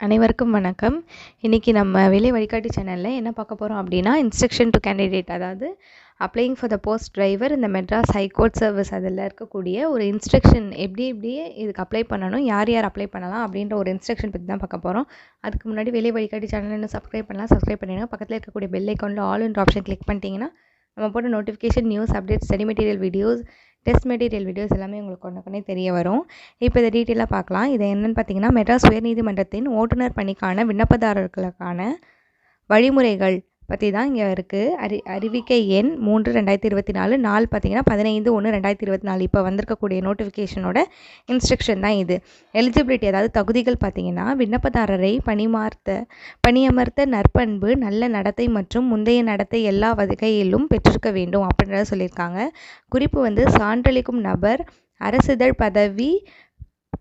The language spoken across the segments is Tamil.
அனைவருக்கும் வணக்கம். இன்றைக்கி நம்ம வேலை வழிகாட்டி சேனலில் என்ன பார்க்க போகிறோம் அப்படின்னா இன்ஸ்ட்ரக்ஷன் டு கேண்டிடேட் அதாவது applying for the post driver இந்த மெட்ராஸ் ஹைகோர்ட் சர்வீஸ் அதில் இருக்கக்கூடிய ஒரு இன்ஸ்ட்ரக்ஷன் எப்படி எப்படி இதுக்கு அப்ளை பண்ணணும் யார் யார் அப்ளை பண்ணலாம் அப்படின்ற ஒரு இன்ஸ்ட்ரக்ஷன் பற்றி தான் பார்க்க போகிறோம் அதுக்கு முன்னாடி வேலை வழிகாட்டி சேனல் இன்னும் சப்ஸ்கிரைப் பண்ணலாம். சப்ஸ்கிரைப் பண்ணிடுங்க. பக்கத்தில் இருக்கக்கூடிய பெல் ஐக்கானில் ஆல் என்ற ஆப்ஷன் கிளிக் பண்ணிட்டீங்கன்னா நம்ம போட்ட notification news update study material videos test material videos எல்லாமே உங்களுக்கு ஒன்று கொண்டே தெரிய வரும். இப்போ இதை டீட்டெயிலாக பார்க்கலாம். இது என்னென்னு பார்த்தீங்கன்னா மெட்ராஸ் உயர்நீதிமன்றத்தின் ஓட்டுநர் பணிக்கான விண்ணப்பதாரர்களுக்கான வழிமுறைகள். பற்றி தான் இங்கே இருக்குது அறி அறிவிக்கை எண் மூன்று ரெண்டாயிரத்தி இருபத்தி நாலு. நாள் பார்த்தீங்கன்னா பதினைந்து ஒன்று ரெண்டாயிரத்தி இருபத்தி நாலு. இப்போ வந்திருக்கக்கூடிய நோட்டிஃபிகேஷனோட இன்ஸ்ட்ரக்ஷன் தான் இது. எலிஜிபிலிட்டி அதாவது தகுதிகள் பார்த்தீங்கன்னா விண்ணப்பதாரரை பணிமார்த்த பணியமர்த்த நற்பண்பு நல்ல நடத்தை மற்றும் முந்தைய நடத்தை எல்லா வகையிலும் பெற்றிருக்க வேண்டும் அப்படின்றத சொல்லியிருக்காங்க. குறிப்பு வந்து சான்றளிக்கும் நபர் அரசிதழ் பதவி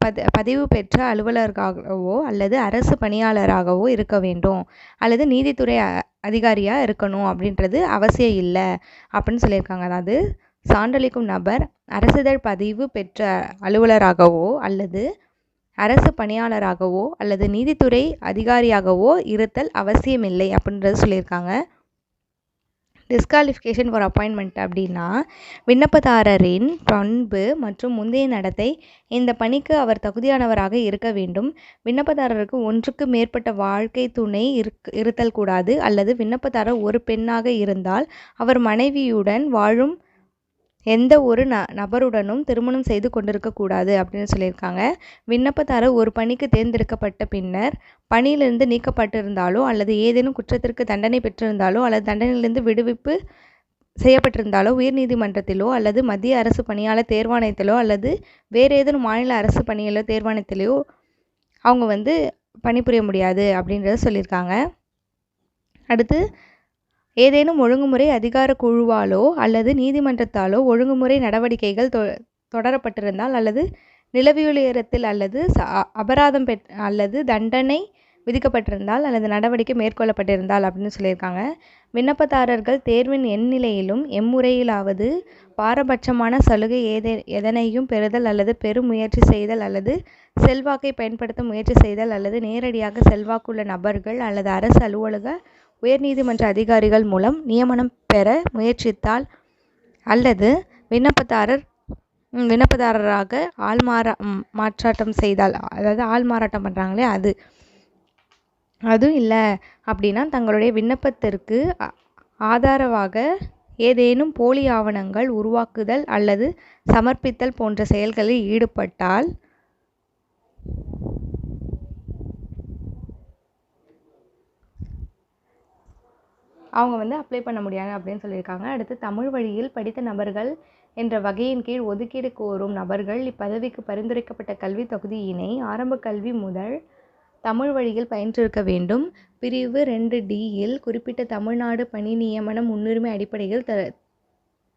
பத பதிவு பெற்ற அலுவலராகவோ அல்லது அரசு பணியாளராகவோ இருக்க வேண்டும். அல்லது நீதித்துறை அதிகாரியாக இருக்கணும் அப்படின்றது அவசியம் இல்லை அப்படின்னு சொல்லியிருக்காங்க. அதாவது சான்றளிக்கும் நபர் அரசிதழ் பதிவு பெற்ற அலுவலராகவோ அல்லது அரசு பணியாளராகவோ அல்லது நீதித்துறை அதிகாரியாகவோ இருத்தல் அவசியமில்லை அப்படின்றது சொல்லியிருக்காங்க. டிஸ்காலிஃபிகேஷன் ஃபார் அப்பாயின்மெண்ட் அப்படின்னா விண்ணப்பதாரரின் பண்பு மற்றும் முந்தைய நடத்தை இந்த பணிக்கு அவர் தகுதியானவராக இருக்க வேண்டும். விண்ணப்பதாரருக்கு ஒன்றுக்கு மேற்பட்ட வாழ்க்கை துணை இருக் இருத்தல் கூடாது. அல்லது விண்ணப்பதாரர் ஒரு பெண்ணாக இருந்தால் அவர் மனைவியுடன் வாழும் எந்த ஒரு ந நபருடனும் திருமணம் செய்து கொண்டிருக்கக்கூடாது அப்படின்னு சொல்லியிருக்காங்க. விண்ணப்பதாரர் ஒரு பணிக்கு தேர்ந்தெடுக்கப்பட்ட பின்னர் பணியிலிருந்து நீக்கப்பட்டிருந்தாலோ அல்லது ஏதேனும் குற்றத்திற்கு தண்டனை பெற்றிருந்தாலோ அல்லது தண்டனையிலிருந்து விடுவிப்பு செய்யப்பட்டிருந்தாலோ உயர்நீதிமன்றத்திலோ அல்லது மத்திய அரசு பணியாளர் தேர்வாணையத்திலோ அல்லது வேறு ஏதேனும் மாநில அரசு பணியாளர் தேர்வாணையத்திலோ அவங்க வந்து பணிபுரிய முடியாது அப்படின்றத சொல்லியிருக்காங்க. அடுத்து ஏதேனும் ஒழுங்குமுறை அதிகார குழுவாலோ அல்லது நீதிமன்றத்தாலோ ஒழுங்குமுறை நடவடிக்கைகள் தொ தொடரப்பட்டிருந்தால் அல்லது நிலவியலுயரத்தில் அல்லது அபராதம் பெற் அல்லது தண்டனை விதிக்கப்பட்டிருந்தால் அல்லது நடவடிக்கை மேற்கொள்ளப்பட்டிருந்தால் அப்படின்னு சொல்லியிருக்காங்க. விண்ணப்பதாரர்கள் தேர்வின் எந்நிலையிலும் எம்முறையிலாவது பாரபட்சமான சலுகை ஏதே எதனையும் பெறுதல் அல்லது பெரும் முயற்சி செய்தல் அல்லது செல்வாக்கை பயன்படுத்த முயற்சி செய்தல் அல்லது நேரடியாக செல்வாக்குள்ள நபர்கள் அல்லது அரசு அலுவலக உயர்நீதிமன்ற அதிகாரிகள் மூலம் நியமனம் பெற முயற்சித்தால் அல்லது விண்ணப்பதாரர் விண்ணப்பதாரராக ஆள் மாறா மாற்றாட்டம் செய்தால் அதாவது ஆள் மாறாட்டம் பண்ணுறாங்களே அது. அதுவும் இல்லை அப்படின்னா தங்களுடைய விண்ணப்பத்திற்கு ஆதாரமாக ஏதேனும் போலி ஆவணங்கள் உருவாக்குதல் அல்லது சமர்ப்பித்தல் போன்ற செயல்களில் ஈடுபட்டால் அவங்க வந்து அப்ளை பண்ண முடியாது அப்படின்னு சொல்லியிருக்காங்க. அடுத்து தமிழ் வழியில் படித்த நபர்கள் என்ற வகையின் கீழ் ஒதுக்கீடு கோரும் நபர்கள் இப்பதவிக்கு பரிந்துரைக்கப்பட்ட கல்வி தகுதியினை ஆரம்ப கல்வி முதல் தமிழ் வழியில் பயின்றிருக்க வேண்டும். பிரிவு ரெண்டு டியில் குறிப்பிட்ட தமிழ்நாடு பணி நியமன முன்னுரிமை அடிப்படையில் த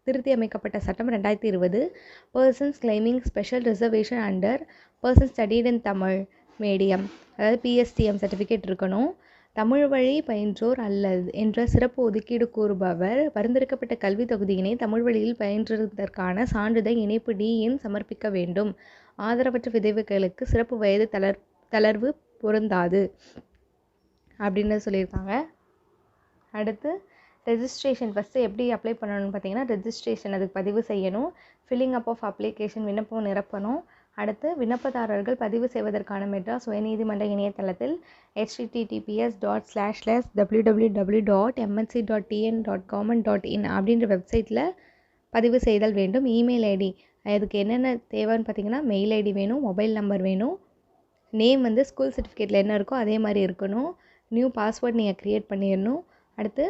திருத்தி அமைக்கப்பட்ட சட்டம் ரெண்டாயிரத்தி இருபது. Persons claiming special reservation under person studied in Tamil medium அதாவது பிஎஸ்டிஎம் சர்டிஃபிகேட் இருக்கணும். தமிழ் வழி பயின்றோர் அல்லது என்ற சிறப்பு ஒதுக்கீடு கூறுபவர் பரிந்துரைக்கப்பட்ட கல்வி தொகுதியினை தமிழ் வழியில் பயின்றதற்கான சான்றிதழ் இணைப்பு டிஎன் சமர்ப்பிக்க வேண்டும். ஆதரவற்ற விதவைகளுக்கு சிறப்பு வயது தளர் தளர்வு பொருந்தாது. அப்படின்னு சொல்லியிருக்காங்க. அடுத்து ரெஜிஸ்ட்ரேஷன் ஃபஸ்ட்டு எப்படி அப்ளை பண்ணணும்னு பார்த்தீங்கன்னா ரெஜிஸ்ட்ரேஷன் அதுக்கு பதிவு செய்யணும். ஃபில்லிங் அப் ஆஃப் அப்ளிகேஷன் விண்ணப்பம் நிரப்பணும். அடுத்து விண்ணப்பதாரர்கள் பதிவு செய்வதற்கான மெட்ராஸ் உயர்நீதிமன்ற இணையதளத்தில் HTTPS dot slash slash W W W dot MNC dot TN dot government dot in அப்படின்ற வெப்சைட்டில் பதிவு செய்தல் வேண்டும். இமெயில் ஐடி அதுக்கு என்னென்ன தேவைன்னு பார்த்தீங்கன்னா மெயில் ஐடி வேணும் மொபைல் நம்பர் வேணும். நேம் வந்து ஸ்கூல் சர்டிஃபிகேட்டில் என்ன இருக்கோ அதே மாதிரி இருக்கணும். நியூ பாஸ்வேர்ட் நீங்கள் க்ரியேட் பண்ணிடணும். அடுத்து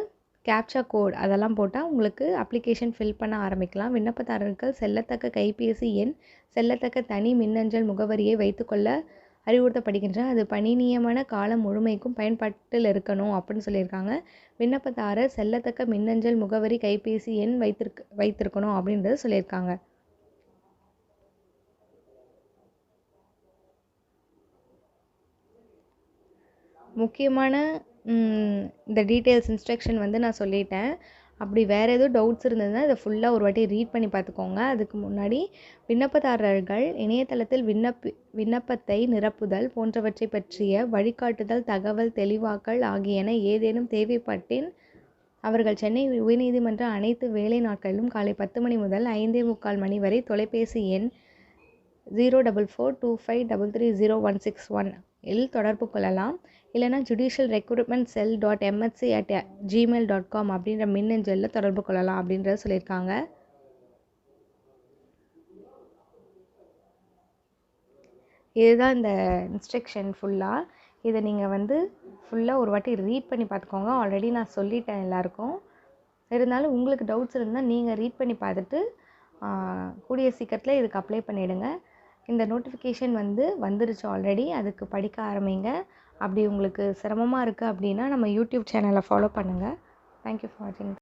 கேப்சா கோட் அதெல்லாம் போட்டால் உங்களுக்கு அப்ளிகேஷன் ஃபில் பண்ண ஆரம்பிக்கலாம். விண்ணப்பதாரர்கள் செல்லத்தக்க கைபேசி எண் செல்லத்தக்க தனி மின்னஞ்சல் முகவரியை வைத்துக்கொள்ள அறிவுறுத்தப்படுகின்றன. அது பணி நியமன காலம் முழுமைக்கும் பயன்பாட்டில் இருக்கணும் அப்படின்னு சொல்லியிருக்காங்க. விண்ணப்பதாரர் செல்லத்தக்க மின்னஞ்சல் முகவரி கைபேசி எண் வைத்திருக்க வைத்திருக்கணும் அப்படின்றத சொல்லியிருக்காங்க. முக்கியமான இந்த டீட்டெயில்ஸ் இன்ஸ்ட்ரக்ஷன் வந்து நான் சொல்லிட்டேன். அப்படி வேறு எதுவும் டவுட்ஸ் இருந்ததுன்னா இதை ஃபுல்லாக ஒரு வாட்டி ரீட் பண்ணி பார்த்துக்கோங்க. அதுக்கு முன்னாடி விண்ணப்பதாரர்கள் இணையதளத்தில் விண்ணப்பி விண்ணப்பத்தை நிரப்புதல் போன்றவற்றை பற்றிய வழிகாட்டுதல் தகவல் தெளிவாக்கல் ஆகியன ஏதேனும் தேவைப்பட்டின் அவர்கள் சென்னை உயர்நீதிமன்ற அனைத்து வேலை நாட்களிலும் காலை பத்து மணி முதல் ஐந்தே முக்கால் மணி வரை தொலைபேசி எண் zero double four two five double three zero one six one இல் தொடர்பு கொள்ளலாம். இல்லைனா judicial recruitment cell dot MSC at Gmail dot com அப்படின்ற மின்னஞ்சலில் தொடர்பு கொள்ளலாம் அப்படின்றத சொல்லியிருக்காங்க. இதுதான் இந்த இன்ஸ்ட்ரக்ஷன் ஃபுல்லாக இதை நீங்கள் வந்து ஃபுல்லாக ஒரு வாட்டி ரீட் பண்ணி பார்த்துக்கோங்க. ஆல்ரெடி நான் சொல்லிட்டேன் எல்லாருக்கும். இருந்தாலும் உங்களுக்கு டவுட்ஸ் இருந்தால் நீங்கள் ரீட் பண்ணி பார்த்துட்டு கூடிய சீக்கிரத்தில் இதுக்கு அப்ளை பண்ணிவிடுங்க இந்த நோட்டிஃபிகேஷன் வந்து வந்துருச்சு ஆல்ரெடி அதுக்கு படிக்க ஆரம்பிங்க. அப்படி உங்களுக்கு சிரமமாக இருக்குது அப்படின்னா நம்ம யூடியூப் சேனலை ஃபாலோ பண்ணுங்கள் தேங்க்யூ ஃபார் வாட்சிங்